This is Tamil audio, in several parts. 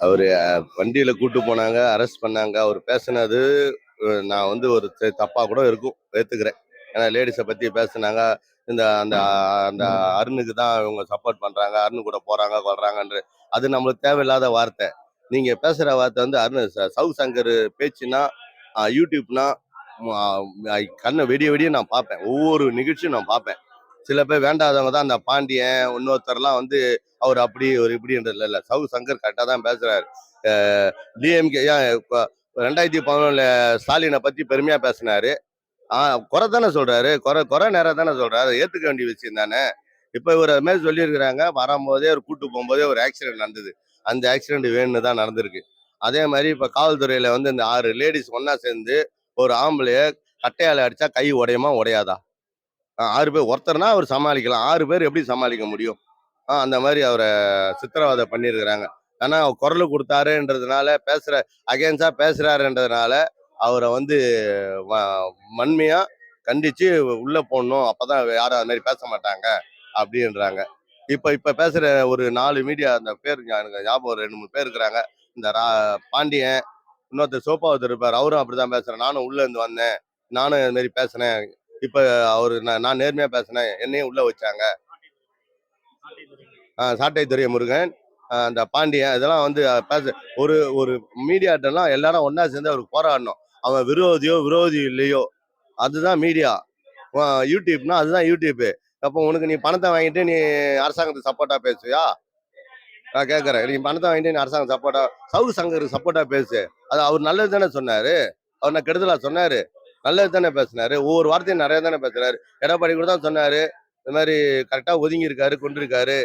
அவர் வண்டியில் கூட்டு போனாங்க அரெஸ்ட் பண்ணாங்க. அவர் பேசினது நான் வந்து ஒரு தப்பாக கூட இருக்கும் ஏற்றுக்கிறேன் ஏன்னா லேடிஸை பற்றி பேசுனாங்க. இந்த அந்த அந்த அருணுக்கு தான் இவங்க சப்போர்ட் பண்ணுறாங்க அருண் கூட போகிறாங்க கொள்றாங்கன்ற அது நம்மளுக்கு தேவையில்லாத வார்த்தை. நீங்கள் பேசுகிற வார்த்தை வந்து அருண் ச- சவு சங்கர் பேச்சுனா யூடியூப்னா கண்ணை வெடிய வெடிய நான் பார்ப்பேன். ஒவ்வொரு நிகழ்ச்சியும் நான் பார்ப்பேன். சில பேர் வேண்டாதவங்க தான் அந்த பாண்டியன் இன்னொருத்தர்லாம் வந்து அவர் அப்படி ஒரு இப்படின்றது இல்லை. சவு சங்கர் கரெக்டாக தான் பேசுறாரு. டிஎம்கே ரெண்டாயிரத்தி பதினொன்றுல ஸ்டாலினை பத்தி பெருமையா பேசினாரு. ஆ குறை தானே சொல்றாரு. குறை குறை நேரம் தானே சொல்றாரு. ஏத்துக்க வேண்டிய விஷயம் தானே. இப்போ இவர் அது மாதிரி சொல்லியிருக்கிறாங்க. வரும்போதே ஒரு கூட்டு போகும்போதே ஒரு ஆக்சிடென்ட் நடந்தது. அந்த ஆக்சிடென்ட் வேணும்னு தான் நடந்திருக்கு. அதே மாதிரி இப்போ காவல்துறையில வந்து இந்த ஆறு லேடிஸ் ஒன்றா சேர்ந்து ஒரு ஆம்பளைய கட்டையால அடிச்சா கை உடையுமா உடையாதா? ஆறு பேர் ஒருத்தர்னா அவர் சமாளிக்கலாம். ஆறு பேர் எப்படி சமாளிக்க முடியும்? அந்த மாதிரி அவரை சித்திரவதை பண்ணியிருக்கிறாங்க ஆனா அவர் குரல் கொடுத்தாருன்றதுனால பேசுற அகேன்ஸ்டா பேசுறாருன்றதுனால அவரை வந்து வ- வன்மையா கண்டிச்சு உள்ள போடணும். அப்பதான் யாரும் அது மாதிரி பேச மாட்டாங்க அப்படின்றாங்க. இப்ப இப்ப பேசுற ஒரு நாலு மீடியா அந்த பேர் எனக்கு ஞாபகம் ஒரு ரெண்டு மூணு பேர் இருக்கிறாங்க. இந்த ரா- பாண்டியன் இன்னொருத்தர் சோப்பாவத்தர் இருப்பார். அவரும் அப்படிதான் பேசுறேன் நானும் உள்ள இருந்து வந்தேன். நானும் இது மாதிரி இப்ப அவரு நான் நான் நேர்மையா பேசினேன். என்னையும் உள்ள வச்சாங்க. ஆஹ் சாட்டை முருகன் அந்த பாண்டியன் இதெல்லாம் வந்து பேச ஒரு ஒரு மீடியாட்டெல்லாம் எல்லாரும் ஒன்றா சேர்ந்து அவருக்கு போராடணும். அவன் விரோதியோ விரோதி இல்லையோ அதுதான் மீடியா. யூடியூப்னா அதுதான் யூடியூப்பு. அப்போ உனக்கு நீ பணத்தை வாங்கிட்டு நீ அரசாங்கத்துக்கு சப்போர்ட்டா பேசுவியா? நான் கேட்கறேன். நீ பணத்தை வாங்கிட்டு நீ அரசாங்கம் சப்போர்ட்டா சவுக்கு சங்கருக்கு சப்போர்ட்டா பேசு. அது அவர் நல்லது தானே சொன்னாரு. அவர் நான் கெடுதலா சொன்னாரு? நல்லது தானே பேசினாரு. ஒவ்வொரு வார்த்தையும் நிறைய தானே பேசுறாரு. எடப்பாடி கூட தான் சொன்னாரு. இந்த மாதிரி கரெக்டா ஒதுங்கி இருக்காரு கொண்டிருக்காரு.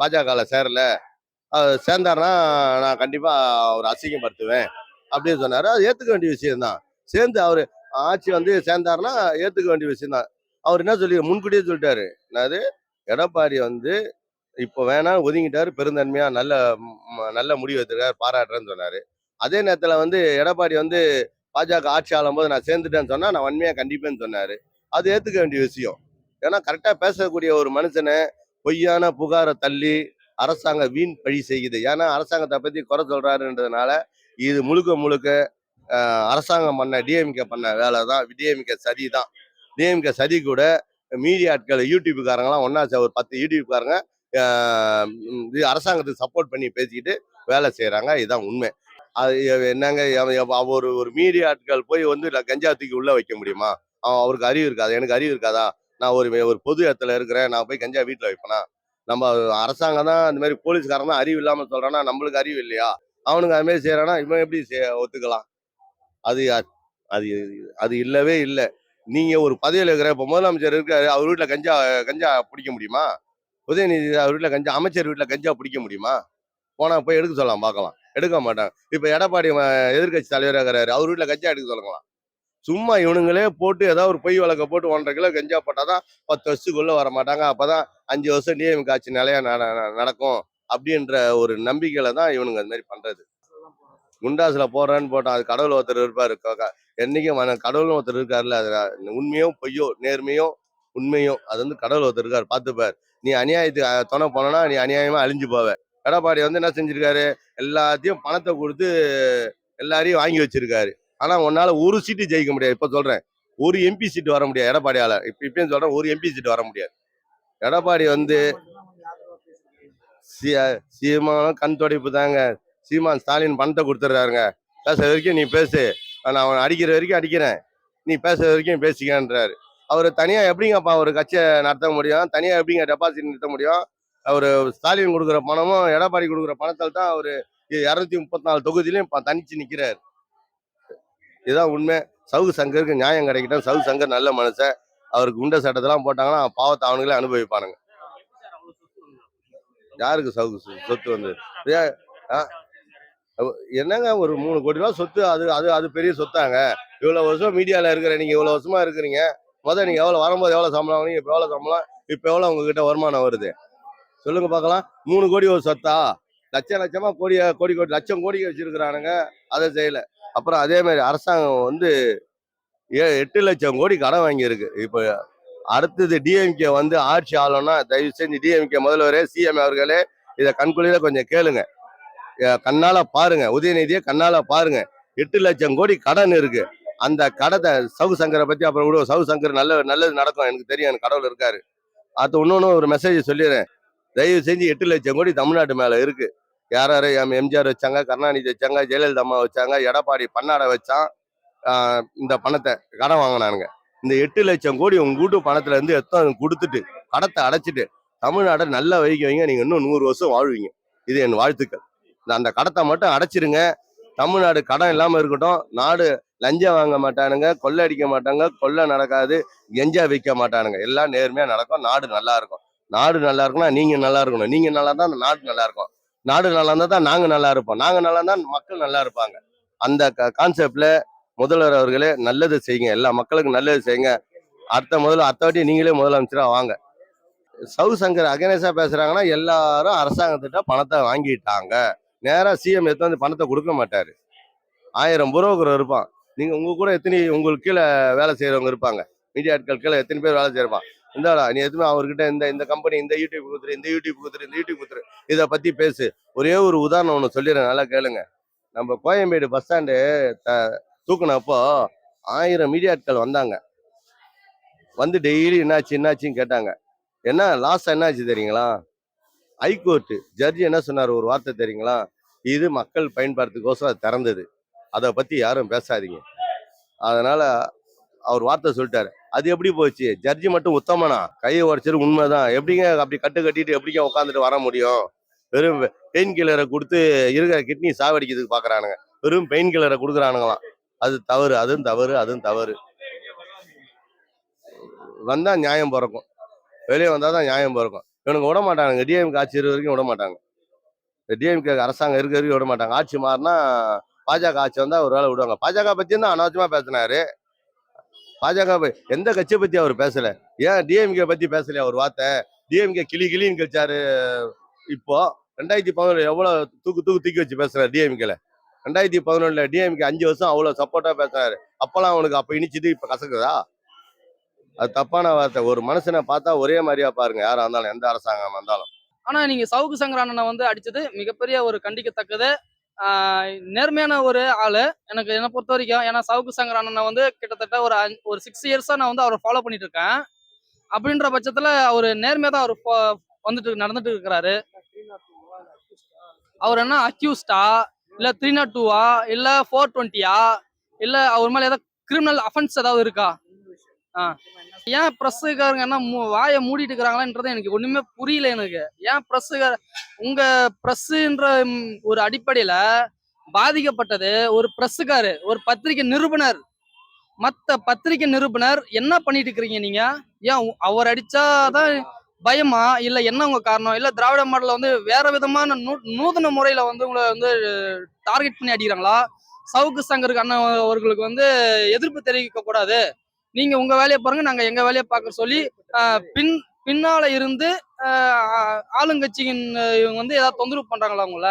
பாஜகவில் சேரல. அவர் சேர்ந்தாருன்னா நான் கண்டிப்பா அவர் அசிங்கப்படுத்துவேன் அப்படின்னு சொன்னாரு. அது ஏத்துக்க வேண்டிய விஷயம் தான் சேர்ந்து அவர் ஆட்சி வந்து சேர்ந்தாருன்னா ஏத்துக்க வேண்டிய விஷயம்தான். அவர் என்ன சொல்லி முன்கூட்டியே சொல்லிட்டாரு. என்னது? எடப்பாடி வந்து இப்போ வேணா ஒதுங்கிட்டாரு பெருந்தன்மையா நல்ல நல்ல முடிவு எடுத்திருக்காரு பாராட்டுறேன்னு சொன்னாரு. அதே நேரத்துல வந்து எடப்பாடி வந்து பாஜக ஆட்சி ஆளும் போது நான் சேர்ந்துட்டேன்னு சொன்னால் நான் உண்மையாக கண்டிப்பேன்னு சொன்னார். அது ஏற்றுக்க வேண்டிய விஷயம். ஏன்னா கரெக்டாக பேசக்கூடிய ஒரு மனுஷனை பொய்யான புகாரை தள்ளி அரசாங்கம் வீண் பழி செய்யுது. ஏன்னா அரசாங்கத்தை பற்றி குறை சொல்கிறாருன்றதுனால இது முழுக்க முழுக்க அரசாங்கம் பண்ண டிஎம்கே பண்ண வேலை தான். டிஎம்கே சதி தான். டிஎம்கே சதி கூட மீடியாட்கள் யூடியூப்காரங்களாம் ஒன்றா சே- ஒரு பத்து யூடியூப்காரங்க இது அரசாங்கத்துக்கு சப்போர்ட் பண்ணி பேசிக்கிட்டு வேலை செய்கிறாங்க இதுதான் உண்மை. அது என்னங்க ஒரு அவ ஒரு ஒரு மீடியாட்கள் போய் வந்து கஞ்சா தூக்கி உள்ள வைக்க முடியுமா? அவன் அவருக்கு அறிவு இருக்காது. எனக்கு அறிவு இருக்காதா? நான் ஒரு ஒரு பொது இடத்துல இருக்கிறேன். நான் போய் கஞ்சா வீட்டில் வைப்பேனா? நம்ம அரசாங்கம் தான் இந்த மாதிரி போலீஸ்காரன் தான் அறிவு இல்லாமல் சொல்றானா நம்மளுக்கு அறிவு இல்லையா? அவனுக்கு அது மாதிரி செய்யறானா இவன் எப்படி ஒத்துக்கலாம்? அது அது அது இல்லவே இல்லை. நீங்க ஒரு பதவியில் இருக்கிற இப்போ முதலமைச்சர் இருக்காரு அவர் வீட்டில் கஞ்சா கஞ்சா பிடிக்க முடியுமா? உதயநிதி அவர் வீட்டில் கஞ்சா அமைச்சர் வீட்டில் கஞ்சா பிடிக்க முடியுமா? போனா போய் எடுக்க சொல்லலாம் பார்க்கலாம். எடுக்க மாட்டாங்க. இப்போ எடப்பாடி எதிர்கட்சி தலைவராக இருக்கிறாரு. அவர் வீட்டில் கஞ்சா எடுக்க சொல்லலாம் சும்மா இவனுங்களே போட்டு ஏதாவது ஒரு பொய் வழக்க போட்டு ஒன்றரை கிலோ கஞ்சா போட்டாதான் பத்து வருஷத்துக்குள்ளே வர மாட்டாங்க. அப்பதான் அஞ்சு வருஷம் நியமிக்க ஆட்சி நிலையா நட- நடக்கும் அப்படின்ற ஒரு நம்பிக்கையில தான் இவனுங்க அது மாதிரி பண்றது. குண்டாசுல போடுறேன்னு போட்டான் அது கடவுள் ஒருத்தர் இருப்பார். என்றைக்கும் என்னைக்கும் மன- கடவுள் ஒருத்தர் இருக்காருல்ல. அது உண்மையோ பொய்யோ நேர்மையோ உண்மையோ அது வந்து கடவுள் ஒருத்தர் இருக்கார். பார்த்துப்பார். நீ அநியாயத்துக்கு துணை போனனா நீ அநியாயமா அழிஞ்சு போவ. எடப்பாடி வந்து என்ன செஞ்சிருக்காரு? எல்லாத்தையும் பணத்தை கொடுத்து எல்லாரையும் வாங்கி வச்சிருக்காரு. ஆனா உன்னால ஒரு சீட்டு ஜெயிக்க முடியாது. இப்ப சொல்றேன். ஒரு எம்பி சீட்டு வர முடியாது. எடப்பாடியால. இப்ப இப்பயும் சொல்றேன் ஒரு எம்பி சீட்டு வர முடியாது. எடப்பாடி வந்து சி- சீமானும் கண் துடைப்பு தாங்க. சீமான் ஸ்டாலின் பணத்தை கொடுத்துட்றாருங்க. பேச வரைக்கும் நீ பேசு. நான் அவன் அடிக்கிற வரைக்கும் அடிக்கிறேன். நீ பேச வரைக்கும் பேசிக்கன்றாரு. அவர் தனியாக எப்படிங்கப்பா ஒரு கட்சியை நடத்த முடியும்? தனியாக எப்படிங்க டெபாசிட் நிறுத்த முடியும்? அவர் ஸ்டாலின் கொடுக்குற பணமும் எடப்பாடி கொடுக்குற பணத்தால் தான் அவர் இரநூத்தி முப்பத்தி நாலு தொகுதியிலையும் தனிச்சு நிற்கிறார் இதுதான் உண்மை. சவுகு சங்கருக்கு நியாயம் கிடைக்கட்டும். சவுகு சங்கர் நல்ல மனுஷன். அவருக்கு குண்ட சட்டத்தெல்லாம் போட்டாங்கன்னா பாவத்தை அவனுங்களே அனுபவிப்பானுங்க. யாருக்கு சவுகு சொத்து வந்து ஆ, என்னங்க ஒரு மூணு கோடி ரூபா சொத்து? அது அது அது பெரிய சொத்தாங்க. இவ்வளவு வருஷம் மீடியால இருக்கிற நீங்க இவ்வளவு வருஷமா இருக்கிறீங்க. முதல் நீங்க எவ்வளவு வரும்போது எவ்வளவு சம்பளம் வாங்குனீங்க? இப்ப எவ்வளவு சம்பளம்? இப்ப எவ்வளவு உங்ககிட்ட வருமானம் வருது? சொல்லுங்க பார்க்கலாம். மூணு கோடி ஒரு சொத்தா? லட்சம் லட்சமா கோடி கோடி கோடி லட்சம் கோடி வச்சிருக்கிறானுங்க. அதை செய்யல. அப்புறம் அதே மாதிரி அரசாங்கம் வந்து ஏ எட்டு லட்சம் கோடி கடன் வாங்கியிருக்கு. இப்போ அடுத்தது டிஎம்கே வந்து ஆட்சி ஆளும்னா தயவு செஞ்சு டிஎம்கே முதல்வரே சிஎம் அவர்களே இதை கண்குளிர கொஞ்சம் கேளுங்க. கண்ணால பாருங்க. உதயநிதியை கண்ணால பாருங்க. எட்டு லட்சம் கோடி கடன் இருக்கு. அந்த கடத்தை சவு சங்கரை பத்தி அப்புறம் விடுவோம். சவு சங்கர் நல்ல நல்லது நடக்கும். எனக்கு தெரியும். எனக்கு கடவுள் இருக்காரு. அது இன்னொன்று ஒரு மெசேஜ் சொல்லிடுறேன். தயவு செஞ்சு எட்டு லட்சம் கோடி தமிழ்நாட்டு மேல இருக்கு. யார் யார் எம் எம்ஜிஆர் வச்சாங்க கருணாநிதி வச்சாங்க ஜெயலலிதா அம்மா வச்சாங்க எடப்பாடி பன்னாடை வச்சான் இந்த பணத்தை கடன் வாங்கினானுங்க. இந்த எட்டு லட்சம் கோடி உங்க வீட்டு பணத்துல இருந்து எத்தனை கொடுத்துட்டு கடத்தை அடைச்சிட்டு தமிழ்நாடை நல்லா வைக்க வைங்க நீங்க இன்னும் நூறு வருஷம் வாழ்வீங்க. இது என் வாழ்த்துக்கள். இந்த அந்த கடத்தை மட்டும் அடைச்சிருங்க. தமிழ்நாடு கடன் இல்லாம இருக்கட்டும் நாடு லஞ்சம் வாங்க மாட்டானுங்க கொள்ளை அடிக்க மாட்டாங்க கொள்ளை நடக்காது எஞ்சா வைக்க மாட்டானுங்க. எல்லாம் நேர்மையா நடக்கும் நாடு நல்லா இருக்கும். நாடு நல்லா இருக்கணும் நீங்க நல்லா இருக்கணும். நீங்க நல்லா இருந்தா அந்த நாடு நல்லா இருக்கும். நாடு நல்லா இருந்தா தான் நாங்க நல்லா இருப்போம். நாங்க நல்லா இருந்தா மக்கள் நல்லா இருப்பாங்க. அந்த கான்செப்ட்ல முதல்வர் அவர்களே நல்லது செய்யுங்க. எல்லா மக்களுக்கும் நல்லது செய்யுங்க. அடுத்த முதல்ல அடுத்த வாட்டி நீங்களே முதலமைச்சரா வாங்க. சவு சங்கர் அகனேஷா பேசுறாங்கன்னா எல்லாரும் அரசாங்கத்திட்ட பணத்தை வாங்கிட்டாங்க. நேரா சிஎம் எடுத்து வந்து பணத்தை கொடுக்க மாட்டாரு. ஆயிரம் புரோக்கர் இருப்பான். நீங்க உங்க கூட எத்தனை உங்களுக்கு கீழே வேலை செய்யறவங்க இருப்பாங்க. மீடியா ஆட்கள் கீழே எத்தனை பேர் வேலை செய்யறப்பான் இந்தாடா நீ எதுவுமே அவர்கிட்ட இந்த இந்த கம்பெனி இந்த யூடியூப் கொடுத்துரு இந்த யூடியூப் கொடுத்துரு இந்த யூடியூப் கொடுத்துரு. இதை பற்றி பேசு. ஒரே ஒரு உதாரணம் ஒன்று சொல்லிடுறேன் நல்லா கேளுங்க. நம்ம கோயம்பேடு பஸ் ஸ்டாண்டு த தூக்குனப்போ ஆயிரம் மீடியாட்கள் வந்தாங்க. வந்து டெய்லி என்னாச்சு என்னாச்சுன்னு கேட்டாங்க. என்ன லாஸ்ட் என்னாச்சு தெரியுங்களா? ஹைகோர்ட்டு ஜட்ஜி என்ன சொன்னார் ஒரு வார்த்தை தெரியுங்களா? இது மக்கள் பயன்பாட்டுக்கோசரம் அது திறந்தது. அதை பற்றி யாரும் பேசாதீங்க. அதனால் அவர் வார்த்தை சொல்லிட்டாரு. அது எப்படி போச்சு? ஜட்ஜி மட்டும் உத்தமனா? கையை உடச்சிரு உண்மைதான். எப்படிங்க அப்படி கட்டு கட்டிட்டு எப்படிங்க உட்காந்துட்டு வர முடியும்? வெறும் பெயின் கில்லரை கொடுத்து இருக்கிற கிட்னி சாவடிக்கிறதுக்கு பாக்குறானுங்க. வெறும் பெயின் கில்லரை கொடுக்குறானுங்களாம். அது தவறு அதுவும் தவறு அதுவும் தவறு. வந்தா நியாயம் பிறக்கும். வெளியே வந்தால் தான் நியாயம் பிறக்கும். இவனுக்கு விட மாட்டானுங்க. டிஎம்கே ஆட்சி இருக்கிற வரைக்கும் விட மாட்டாங்க. டிஎம்கே அரசாங்கம் இருக்க வரைக்கும் விட மாட்டாங்க. ஆட்சி மாறினா பாஜக ஆட்சி வந்தா ஒரு வேலை விடுவாங்க. பாஜக பத்தி தான் அனாவசியமா பேசினாரு. பாஜக எந்த கட்சியை பத்தி அவர் பேசல? ஏன் டிஎம்கே பத்தி பேசலையா ஒரு வார்த்தை? டிஎம்கே கிளி கிளின்னு கழிச்சாரு. இப்போ ரெண்டாயிரத்தி பதினொன்று எவ்வளவு தூக்கு தூக்கு தூக்கி வச்சு பேசுறாரு டிஎம்கேல? ரெண்டாயிரத்தி பதினொன்னுல டிஎம்கே அஞ்சு வருஷம் அவ்வளவு சப்போர்ட்டா பேசுறாரு. அப்பெல்லாம் அவனுக்கு அப்ப இனிச்சது இப்ப கசக்குதா? அது தப்பான வார்த்தை. ஒரு மனுஷனை பார்த்தா ஒரே மாதிரியா பாருங்க. யாரா இருந்தாலும் எந்த அரசாங்கம் வந்தாலும். ஆனா நீங்க சவுக்கு சங்கரானனை அண்ணனை வந்து அடிச்சது மிகப்பெரிய ஒரு கண்டிக்கத்தக்கது. நேர்மையான ஒரு ஆளு. எனக்கு என்னை பொறுத்த வரைக்கும் ஏன்னா சவுக்கு சங்கர் அண்ணனை வந்து கிட்டத்தட்ட ஒரு அஞ்சு- ஒரு சிக்ஸ் இயர்ஸாக நான் வந்து அவரை ஃபாலோ பண்ணிட்டு இருக்கேன் அப்படின்ற பட்சத்துல அவர் நேர்மையா தான் அவர் வந்துட்டு நடந்துட்டு இருக்கிறாரு அவர் என்ன அக்யூஸ்டா இல்ல த்ரீ நாட் டூவா இல்ல ஃபோர் டுவெண்ட்டியா இல்ல அவர் மேல ஏதாவது கிரிமினல் அஃபென்ஸ் ஏதாவது இருக்கா? ஆ. ஏன் ப்ரெஸ்ஸுக்காரங்க என்ன மூ- வாயை மூடிட்டு இருக்கிறாங்களான்றது எனக்கு ஒண்ணுமே புரியல எனக்கு. ஏன் ப்ரெஸ்ஸுக்கார உங்க பிரஸ்ஸுன்ற ஒரு அடிப்படையில பாதிக்கப்பட்டது ஒரு பிரஸ்ஸுக்காரு ஒரு பத்திரிகை நிருபனர். மத்த பத்திரிகை நிருபனர் என்ன பண்ணிட்டு இருக்கிறீங்க நீங்க? ஏன் அவர் அடிச்சாதான் பயமா? இல்ல என்ன உங்க காரணம்? இல்ல திராவிட மாடல வந்து வேற விதமான நூ நூதன முறையில வந்து உங்களை வந்து டார்கெட் பண்ணி அடிக்கிறாங்களா? சவுக்கு சங்கருக்கு அண்ணன் அவர்களுக்கு வந்து எதிர்ப்பு தெரிவிக்க கூடாது நீங்க உங்க வேலையை பாருங்க நாங்க எங்க வேலையை பார்க்க சொல்லி பின் பின்னால இருந்து ஆளுங்கட்சியின் இவங்க வந்து ஏதாவது தொந்தரவு பண்றாங்களா அவங்கள